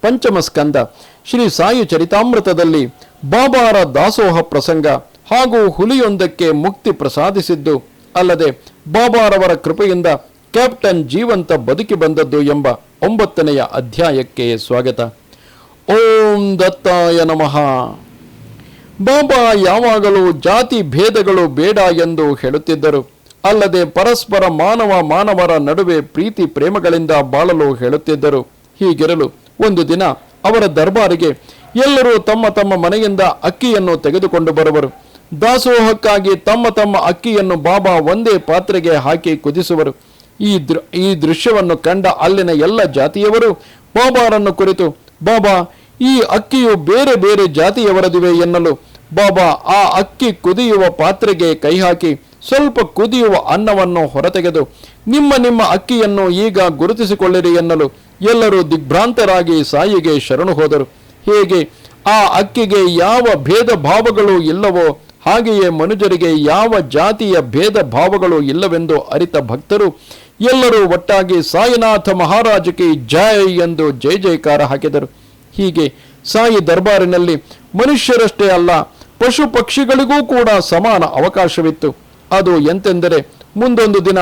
ಪಂಚಮ ಸ್ಕಂದ ಶ್ರೀ ಸಾಯಿ ಚರಿತಾಮೃತದಲ್ಲಿ ಬಾಬಾರ ದಾಸೋಹ ಪ್ರಸಂಗ ಹಾಗೂ ಹುಲಿಯೊಂದಕ್ಕೆ ಮುಕ್ತಿ ಪ್ರಸಾದಿಸಿದ್ದು, ಅಲ್ಲದೆ ಬಾಬಾರವರ ಕೃಪೆಯಿಂದ ಕ್ಯಾಪ್ಟನ್ ಜೀವಂತ ಬದುಕಿ ಬಂದದ್ದು ಎಂಬ ಒಂಬತ್ತನೆಯ ಅಧ್ಯಾಯಕ್ಕೆ ಸ್ವಾಗತ. ಓಂ ದತ್ತಾಯ ನಮಃ. ಬಾಬಾ ಯಾವಾಗಲೂ ಜಾತಿ ಭೇದಗಳು ಬೇಡ ಎಂದು ಹೇಳುತ್ತಿದ್ದರು. ಅಲ್ಲದೆ ಪರಸ್ಪರ ಮಾನವ ಮಾನವರ ನಡುವೆ ಪ್ರೀತಿ ಪ್ರೇಮಗಳಿಂದ ಬಾಳಲು ಹೇಳುತ್ತಿದ್ದರು. ಹೀಗಿರಲು ಒಂದು ದಿನ ಅವರ ದರ್ಬಾರಿಗೆ ಎಲ್ಲರೂ ತಮ್ಮ ತಮ್ಮ ಮನೆಯಿಂದ ಅಕ್ಕಿಯನ್ನು ತೆಗೆದುಕೊಂಡು ಬರುವರು. ದಾಸೋಹಕ್ಕಾಗಿ ತಮ್ಮ ತಮ್ಮ ಅಕ್ಕಿಯನ್ನು ಬಾಬಾ ಒಂದೇ ಪಾತ್ರೆಗೆ ಹಾಕಿ ಕುದಿಸುವರು. ಈ ದೃ, ಈ ದೃಶ್ಯವನ್ನು ಕಂಡ ಅಲ್ಲಿನ ಎಲ್ಲ ಜಾತಿಯವರು ಬಾಬಾರನ್ನು ಕುರಿತು, ಬಾಬಾ, ಈ ಅಕ್ಕಿಯು ಬೇರೆ ಬೇರೆ ಜಾತಿಯವರದಿವೆ ಎನ್ನಲು. ಬಾಬಾ, ಆ ಅಕ್ಕಿ ಕುದಿಯುವ ಪಾತ್ರೆಗೆ ಕೈ ಹಾಕಿ, ಸ್ವಲ್ಪ ಕುದಿಯುವ ಅನ್ನವನ್ನು ಹೊರತೆಗೆದು, ನಿಮ್ಮ ನಿಮ್ಮ ಅಕ್ಕಿಯನ್ನು ಈಗ ಗುರುತಿಸಿಕೊಳ್ಳಿರಿ ಎನ್ನಲು. ಎಲ್ಲರೂ ದಿಗ್ಭ್ರಾಂತರಾಗಿ ಸಾಯಿಗೆ ಶರಣು ಹೋದರು. ಹೇಗೆ? ಆ ಅಕ್ಕಿಗೆ ಯಾವ ಭೇದ ಭಾವಗಳು ಇಲ್ಲವೋ ಹಾಗೆಯೇ ಮನುಜರಿಗೆ ಯಾವ ಜಾತಿಯ ಭೇದ ಭಾವಗಳು ಇಲ್ಲವೆಂದು ಅರಿತ ಭಕ್ತರು, ಎಲ್ಲರೂ ಒಟ್ಟಾಗಿ ಸಾಯಿನಾಥ ಮಹಾರಾಜಕ್ಕೆ ಜಯ ಎಂದು ಜೈ ಜಯಕಾರ ಹಾಕಿದರು. ಹೀಗೆ ಸಾಯಿ ದರ್ಬಾರಿನಲ್ಲಿ ಮನುಷ್ಯರಷ್ಟೇ ಅಲ್ಲ ಪಶು ಪಕ್ಷಿಗಳಿಗೂ ಕೂಡ ಸಮಾನ ಅವಕಾಶವಿತ್ತು. ಅದು ಎಂತೆಂದರೆ, ಮುಂದೊಂದು ದಿನ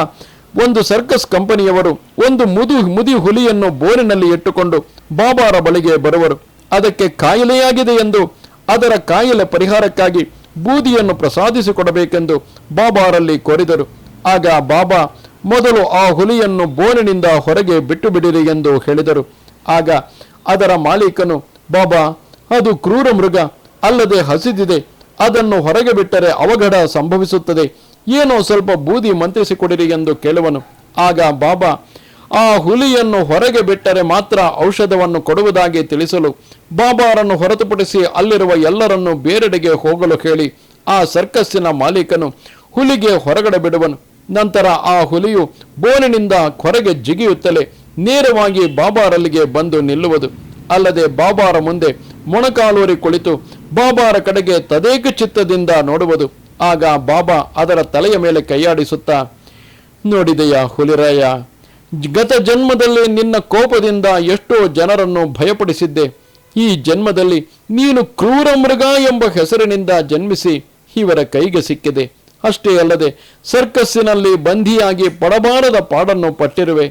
ಒಂದು ಸರ್ಕಸ್ ಕಂಪನಿಯವರು ಒಂದು ಮುದು, ಮುದಿ ಹುಲಿಯನ್ನು ಬೋರಿನಲ್ಲಿ ಇಟ್ಟುಕೊಂಡು ಬಾಬಾರ ಬಳಿಗೆ ಬರುವರು. ಅದಕ್ಕೆ ಕಾಯಿಲೆಯಾಗಿದೆ ಎಂದು ಅದರ ಕಾಯಿಲೆ ಪರಿಹಾರಕ್ಕಾಗಿ ಬೂದಿಯನ್ನು ಪ್ರಸಾದಿಸಿಕೊಡಬೇಕೆಂದು ಬಾಬಾರಲ್ಲಿ ಕೋರಿದರು. ಆಗ ಬಾಬಾ, ಮೊದಲು ಆ ಹುಲಿಯನ್ನು ಬೋನಿನಿಂದ ಹೊರಗೆ ಬಿಟ್ಟು ಬಿಡಿರಿ ಎಂದು ಹೇಳಿದರು. ಆಗ ಅದರ ಮಾಲೀಕನು, ಬಾಬಾ, ಅದು ಕ್ರೂರ ಮೃಗ, ಅಲ್ಲದೆ ಹಸಿದಿದೆ. ಅದನ್ನು ಹೊರಗೆ ಬಿಟ್ಟರೆ ಅವಘಡ ಸಂಭವಿಸುತ್ತದೆ. ಏನೋ ಸ್ವಲ್ಪ ಬೂದಿ ಮಂತ್ರಿಸಿಕೊಡಿರಿ ಎಂದು ಕೇಳುವನು. ಆಗ ಬಾಬಾ, ಆ ಹುಲಿಯನ್ನು ಹೊರಗೆ ಬಿಟ್ಟರೆ ಮಾತ್ರ ಔಷಧವನ್ನು ಕೊಡುವುದಾಗಿ ತಿಳಿಸಲು ಬಾಬಾರನ್ನು ಹೊರತುಪಡಿಸಿ ಅಲ್ಲಿರುವ ಎಲ್ಲರನ್ನು ಬೇರೆಡೆಗೆ ಹೋಗಲು ಹೇಳಿ, ಆ ಸರ್ಕಸ್ಸಿನ ಮಾಲೀಕನು ಹುಲಿಗೆ ಹೊರಗಡೆ ಬಿಡುವನು. ನಂತರ ಆ ಹುಲಿಯು ಬೋನಿನಿಂದ ಹೊರಗೆ ಜಿಗಿಯುತ್ತಲೇ ನೇರವಾಗಿ ಬಾಬಾರಲ್ಲಿಗೆ ಬಂದು ನಿಲ್ಲುವುದು. ಅಲ್ಲದೆ ಬಾಬಾರ ಮುಂದೆ ಮೊಣಕಾಲೂರಿ ಕುಳಿತು ಬಾಬಾರ ಕಡೆಗೆ ತದೇಕ ಚಿತ್ತದಿಂದ ನೋಡುವುದು. ಆಗ ಬಾಬಾ ಅದರ ತಲೆಯ ಮೇಲೆ ಕೈಯಾಡಿಸುತ್ತಾ, ನೋಡಿದೆಯ ಹುಲಿರಾಯ, ಗತ ಜನ್ಮದಲ್ಲಿ ನಿನ್ನ ಕೋಪದಿಂದ ಎಷ್ಟೋ ಜನರನ್ನು ಭಯಪಡಿಸಿದ್ದೆ. ಈ ಜನ್ಮದಲ್ಲಿ ನೀನು ಕ್ರೂರ ಮೃಗ ಎಂಬ ಹೆಸರಿನಿಂದ ಜನ್ಮಿಸಿ ಇವರ ಕೈಗೆ ಸಿಕ್ಕಿದೆ. ಅಷ್ಟೇ ಅಲ್ಲದೆ ಸರ್ಕಸ್ಸಿನಲ್ಲಿ ಬಂಧಿಯಾಗಿ ಪಡಬಾರದ ಪಾಡನ್ನು ಪಟ್ಟಿರುವೆ.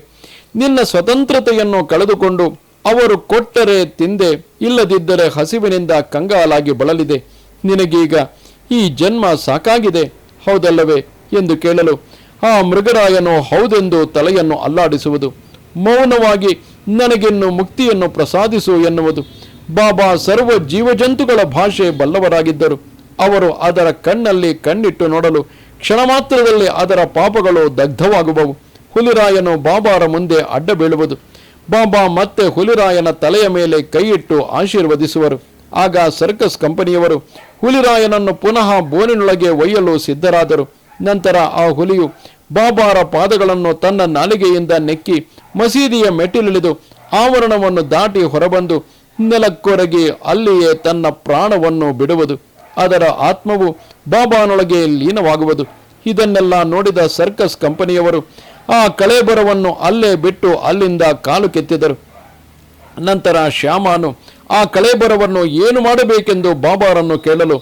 ನಿನ್ನ ಸ್ವತಂತ್ರತೆಯನ್ನು ಕಳೆದುಕೊಂಡು ಅವರು ಕೊಟ್ಟರೆ ತಿಂದೆ, ಇಲ್ಲದಿದ್ದರೆ ಹಸಿವಿನಿಂದ ಕಂಗಾಲಾಗಿ ಬಳಲಿದೆ. ನಿನಗೀಗ ಈ ಜನ್ಮ ಸಾಕಾಗಿದೆ. ಹೌದಲ್ಲವೇ? ಎಂದು ಕೇಳಲು, ಆ ಮೃಗರಾಯನು ಹೌದೆಂದು ತಲೆಯನ್ನು ಅಲ್ಲಾಡಿಸುವುದು. ಮೌನವಾಗಿ ನನಗಿನ್ನು ಮುಕ್ತಿಯನ್ನು ಪ್ರಸಾದಿಸು ಎನ್ನುವುದು. ಬಾಬಾ ಸರ್ವ ಜೀವಜಂತುಗಳ ಭಾಷೆ ಬಲ್ಲವರಾಗಿದ್ದರು. ಅವರು ಅದರ ಕಣ್ಣಲ್ಲಿ ಕಣ್ಣಿಟ್ಟು ನೋಡಲು, ಕ್ಷಣ ಮಾತ್ರದಲ್ಲಿ ಅದರ ಪಾಪಗಳು ದಗ್ಧವಾಗುವವು. ಹುಲಿರಾಯನು ಬಾಬಾರ ಮುಂದೆ ಅಡ್ಡ ಬೀಳುವುದು. ಬಾಬಾ ಮತ್ತೆ ಹುಲಿರಾಯನ ತಲೆಯ ಮೇಲೆ ಕೈಯಿಟ್ಟು ಆಶೀರ್ವದಿಸುವರು. ಆಗ ಸರ್ಕಸ್ ಕಂಪನಿಯವರು ಹುಲಿರಾಯನನ್ನು ಪುನಃ ಬೋನಿನೊಳಗೆ ಒಯ್ಯಲು ಸಿದ್ಧರಾದರು. ನಂತರ ಆ ಹುಲಿಯು ಬಾಬಾರ ಪಾದಗಳನ್ನು ತನ್ನ ನಾಲಿಗೆಯಿಂದ ನೆಕ್ಕಿ ಮಸೀದಿಯ ಮೆಟ್ಟಿಲಿಳಿದು ಆವರಣವನ್ನು ದಾಟಿ ಹೊರಬಂದು ನೆಲಕ್ಕೊರಗಿ ಅಲ್ಲಿಯೇ ತನ್ನ ಪ್ರಾಣವನ್ನು ಬಿಡುವುದು. ಅದರ ಆತ್ಮವು ಬಾಬಾನೊಳಗೆ ಲೀನವಾಗುವುದು. ಇದನ್ನೆಲ್ಲ ನೋಡಿದ ಸರ್ಕಸ್ ಕಂಪನಿಯವರು ಆ ಕಳೇಬರವನ್ನು ಅಲ್ಲೇ ಬಿಟ್ಟು ಅಲ್ಲಿಂದ ಕಾಲು ಕೆತ್ತಿದರು. ನಂತರ ಶ್ಯಾಮನು ಆ ಕಳೇಬರವನ್ನು ಏನು ಮಾಡಬೇಕೆಂದು ಬಾಬಾರನ್ನು ಕೇಳಲು,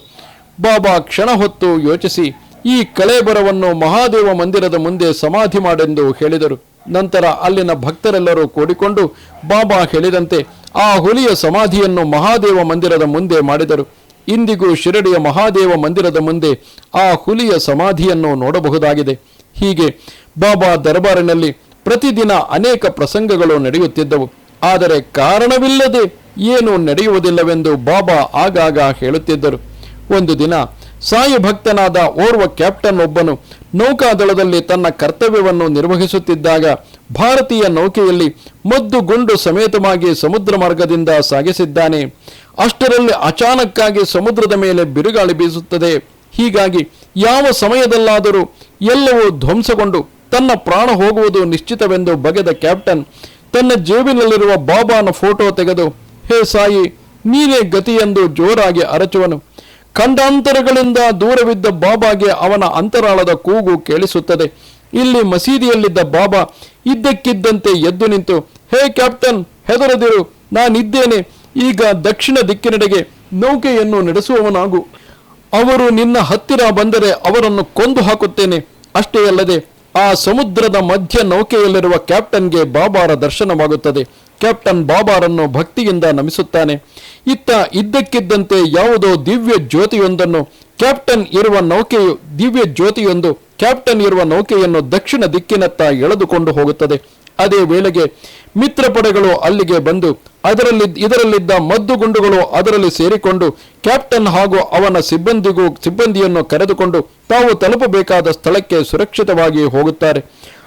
ಬಾಬಾ, ಕ್ಷಣ ಹೊತ್ತು ಯೋಚಿಸಿ, ಈ ಕಳೇಬರವನ್ನು ಮಹಾದೇವ ಮಂದಿರದ ಮುಂದೆ ಸಮಾಧಿ ಮಾಡೆಂದು ಹೇಳಿದರು. ನಂತರ ಅಲ್ಲಿನ ಭಕ್ತರೆಲ್ಲರೂ ಕೂಡಿಕೊಂಡು ಬಾಬಾ ಹೇಳಿದಂತೆ ಆ ಹುಲಿಯ ಸಮಾಧಿಯನ್ನು ಮಹಾದೇವ ಮಂದಿರದ ಮುಂದೆ ಮಾಡಿದರು. ಇಂದಿಗೂ ಶಿರಡಿಯ ಮಹಾದೇವ ಮಂದಿರದ ಮುಂದೆ ಆ ಹುಲಿಯ ಸಮಾಧಿಯನ್ನು ನೋಡಬಹುದಾಗಿದೆ. ಹೀಗೆ ಬಾಬಾ ದರ್ಬಾರಿನಲ್ಲಿ ಪ್ರತಿದಿನ ಅನೇಕ ಪ್ರಸಂಗಗಳು ನಡೆಯುತ್ತಿದ್ದವು. ಆದರೆ ಕಾರಣವಿಲ್ಲದೆ ಏನು ನಡೆಯುವುದಿಲ್ಲವೆಂದು ಬಾಬಾ ಆಗಾಗ ಹೇಳುತ್ತಿದ್ದರು. ಒಂದು ದಿನ ಸಾಯಿ ಭಕ್ತನಾದ ಓರ್ವ ಕ್ಯಾಪ್ಟನ್ ಒಬ್ಬನು ನೌಕಾದಳದಲ್ಲಿ ತನ್ನ ಕರ್ತವ್ಯವನ್ನು ನಿರ್ವಹಿಸುತ್ತಿದ್ದಾಗ ಭಾರತೀಯ ನೌಕೆಯಲ್ಲಿ ಮದ್ದು ಗುಂಡು ಸಮೇತವಾಗಿ ಸಮುದ್ರ ಮಾರ್ಗದಿಂದ ಸಾಗಿಸಿದ್ದಾನೆ. ಅಷ್ಟರಲ್ಲಿ ಅಚಾನಕ್ಕಾಗಿ ಸಮುದ್ರದ ಮೇಲೆ ಬಿರುಗಾಳಿ ಬೀಸುತ್ತದೆ. ಹೀಗಾಗಿ ಯಾವ ಸಮಯದಲ್ಲಾದರೂ ಎಲ್ಲವೂ ಧ್ವಂಸಗೊಂಡು ತನ್ನ ಪ್ರಾಣ ಹೋಗುವುದು ನಿಶ್ಚಿತವೆಂದು ಬಗೆದ ಕ್ಯಾಪ್ಟನ್ ತನ್ನ ಜೇಬಿನಲ್ಲಿರುವ ಬಾಬಾನ ಫೋಟೋ ತೆಗೆದು ಹೇ ಸಾಯಿ, ನೀನೇ ಗತಿಯೆಂದು ಜೋರಾಗಿ ಅರಚುವನು. ಖಂಡಾಂತರಗಳಿಂದ ದೂರವಿದ್ದ ಬಾಬಾಗೆ ಅವನ ಅಂತರಾಳದ ಕೂಗು ಕೇಳಿಸುತ್ತದೆ. ಇಲ್ಲಿ ಮಸೀದಿಯಲ್ಲಿದ್ದ ಬಾಬಾ ಇದ್ದಕ್ಕಿದ್ದಂತೆ ಎದ್ದು ನಿಂತು, ಹೇ ಕ್ಯಾಪ್ಟನ್, ಹೆದರದಿರು, ನಾನಿದ್ದೇನೆ. ಈಗ ದಕ್ಷಿಣ ದಿಕ್ಕಿನೆಡೆಗೆ ನೌಕೆಯನ್ನು ನಡೆಸುವವನಾಗು. ಅವರು ನಿನ್ನ ಹತ್ತಿರ ಬಂದರೆ ಅವರನ್ನು ಕೊಂದು ಹಾಕುತ್ತೇನೆ. ಅಷ್ಟೇ ಅಲ್ಲದೆ, ಆ ಸಮುದ್ರದ ಮಧ್ಯ ನೌಕೆಯಲ್ಲಿರುವ ಕ್ಯಾಪ್ಟನ್ಗೆ ಬಾಬಾರ ದರ್ಶನವಾಗುತ್ತದೆ. ಕ್ಯಾಪ್ಟನ್ ಬಾಬಾರನ್ನು ಭಕ್ತಿಯಿಂದ ನಮಿಸುತ್ತಾನೆ. ಇತ್ತ ಇದ್ದಕ್ಕಿದ್ದಂತೆ ಯಾವುದೋ ದಿವ್ಯ ಜ್ಯೋತಿಯೊಂದನ್ನು ಕ್ಯಾಪ್ಟನ್ ಇರುವ ನೌಕೆಯು ದಿವ್ಯ ಜ್ಯೋತಿಯೊಂದು ಕ್ಯಾಪ್ಟನ್ ಇರುವ ನೌಕೆಯನ್ನು ದಕ್ಷಿಣ ದಿಕ್ಕಿನತ್ತ ಎಳೆದುಕೊಂಡು ಹೋಗುತ್ತದೆ. ಅದೇ ವೇಳೆಗೆ ಮಿತ್ರ ಪಡೆಗಳು ಅಲ್ಲಿಗೆ ಬಂದು ಅದರಲ್ಲಿ ಇದರಲ್ಲಿದ್ದ ಮದ್ದುಗುಂಡುಗಳು ಅದರಲ್ಲಿ ಸೇರಿಕೊಂಡು ಕ್ಯಾಪ್ಟನ್ ಹಾಗೂ ಅವನ ಸಿಬ್ಬಂದಿಗೂ ಸಿಬ್ಬಂದಿಯನ್ನು ಕರೆದುಕೊಂಡು ತಾವು ತಲುಪಬೇಕಾದ ಸ್ಥಳಕ್ಕೆ ಸುರಕ್ಷಿತವಾಗಿ ಹೋಗುತ್ತಾರೆ.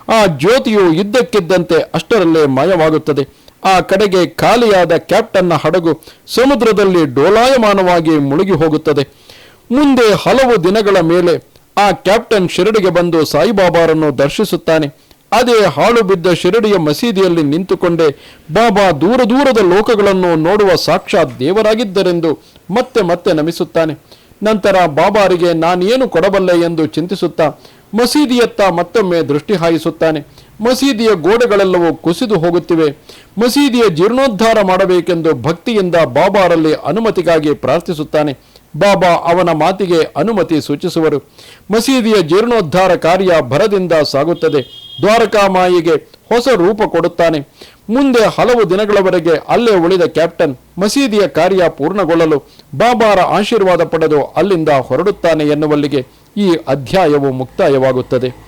ಆ ಜ್ಯೋತಿಯು ಇದ್ದಕ್ಕಿದ್ದಂತೆ ಅಷ್ಟರಲ್ಲೇ ಮಾಯವಾಗುತ್ತದೆ. ಆ ಕಡೆಗೆ ಖಾಲಿಯಾದ ಕ್ಯಾಪ್ಟನ್ನ ಹಡಗು ಸಮುದ್ರದಲ್ಲಿ ಡೋಲಾಯಮಾನವಾಗಿ ಮುಳುಗಿ ಹೋಗುತ್ತದೆ. ಮುಂದೆ ಹಲವು ದಿನಗಳ ಮೇಲೆ ಆ ಕ್ಯಾಪ್ಟನ್ ಶಿರಡಿಗೆ ಬಂದು ಸಾಯಿಬಾಬಾರನ್ನು ದರ್ಶಿಸುತ್ತಾನೆ. ಅದೇ ಹಾಳು ಬಿದ್ದ ಶಿರಡಿಯ ಮಸೀದಿಯಲ್ಲಿ ನಿಂತುಕೊಂಡೇ ಬಾಬಾ ದೂರ ದೂರದ ಲೋಕಗಳನ್ನು ನೋಡುವ ಸಾಕ್ಷಾತ್ ದೇವರಾಗಿದ್ದರೆಂದು ಮತ್ತೆ ಮತ್ತೆ ನಮಿಸುತ್ತಾನೆ. ನಂತರ ಬಾಬಾರಿಗೆ ನಾನೇನು ಕೊಡಬಲ್ಲೆ ಎಂದು ಚಿಂತಿಸುತ್ತಾ ಮಸೀದಿಯತ್ತ ಮತ್ತೊಮ್ಮೆ ದೃಷ್ಟಿ ಹಾಯಿಸುತ್ತಾನೆ. ಮಸೀದಿಯ ಗೋಡೆಗಳೆಲ್ಲವೂ ಕುಸಿದು ಹೋಗುತ್ತಿವೆ. ಮಸೀದಿಯ ಜೀರ್ಣೋದ್ಧಾರ ಮಾಡಬೇಕೆಂದು ಭಕ್ತಿಯಿಂದ ಬಾಬಾರಲ್ಲಿ ಅನುಮತಿಗಾಗಿ ಪ್ರಾರ್ಥಿಸುತ್ತಾನೆ. ಬಾಬಾ ಅವನ ಮಾತಿಗೆ ಅನುಮತಿ ಸೂಚಿಸುವರು. ಮಸೀದಿಯ ಜೀರ್ಣೋದ್ಧಾರ ಕಾರ್ಯ ಭರದಿಂದ ಸಾಗುತ್ತದೆ. ದ್ವಾರಕಾಮಾಯಿಗೆ ಹೊಸ ರೂಪ ಕೊಡುತ್ತಾನೆ. ಮುಂದೆ ಹಲವು ದಿನಗಳವರೆಗೆ ಅಲ್ಲೇ ಉಳಿದ ಕ್ಯಾಪ್ಟನ್ ಮಸೀದಿಯ ಕಾರ್ಯ ಪೂರ್ಣಗೊಳ್ಳಲು ಬಾಬಾರ ಆಶೀರ್ವಾದ ಪಡೆದು ಅಲ್ಲಿಂದ ಹೊರಡುತ್ತಾನೆ ಎನ್ನುವಲ್ಲಿಗೆ ಈ ಅಧ್ಯಾಯವು ಮುಕ್ತಾಯವಾಗುತ್ತದೆ.